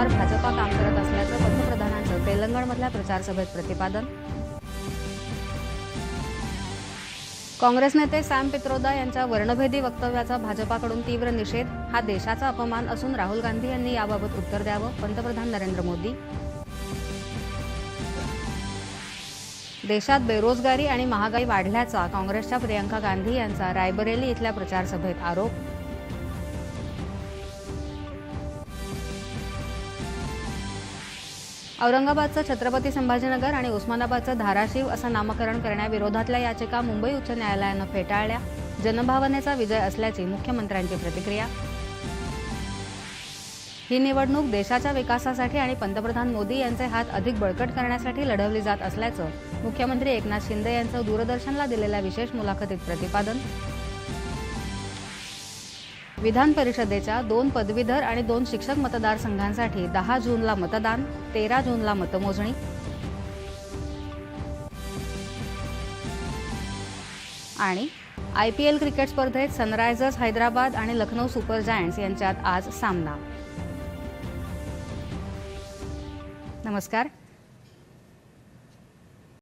धोरणानुसार भाजपा काम करत असल्याचं पंतप्रधानांचं तेलंगणमधल्या प्रचारसभेत प्रतिपादन. काँग्रेस नेते सॅम पित्रोदा यांच्या वर्णभेदी वक्तव्याचा भाजपाकडून तीव्र निषेध हा देशाचा अपमान असून राहुल गांधी यांनी याबाबत उत्तर द्यावं पंतप्रधान नरेंद्र मोदी. देशात बेरोजगारी आणि महागाई वाढल्याचा काँग्रेसच्या प्रियंका गांधी यांचा रायबरेली इथल्या प्रचारसभेत आरोप. औरंगाबादचं छत्रपती संभाजीनगर आणि उस्मानाबादचं धाराशिव असं नामकरण करण्याविरोधातल्या याचिका मुंबई उच्च न्यायालयानं फेटाळल्या. जनभावनेचा विजय असल्याची मुख्यमंत्र्यांची प्रतिक्रिया. ही निवडणूक देशाच्या विकासासाठी आणि पंतप्रधान मोदी यांचे हात अधिक बळकट करण्यासाठी लढवली जात असल्याचं मुख्यमंत्री एकनाथ शिंदे यांचं दूरदर्शनला दिलेल्या विशेष मुलाखतीत प्रतिपादन. विधान परिषदेच्या दोन पदवीधर आणि दोन शिक्षक मतदारसंघांसाठी दहा जूनला मतदान तेरा जूनला मतमोजणी. आणि आय पी एल क्रिकेट स्पर्धेत सनरायझर्स हैदराबाद आणि लखनौ सुपर जायंट्स यांच्यात आज सामना. नमस्कार.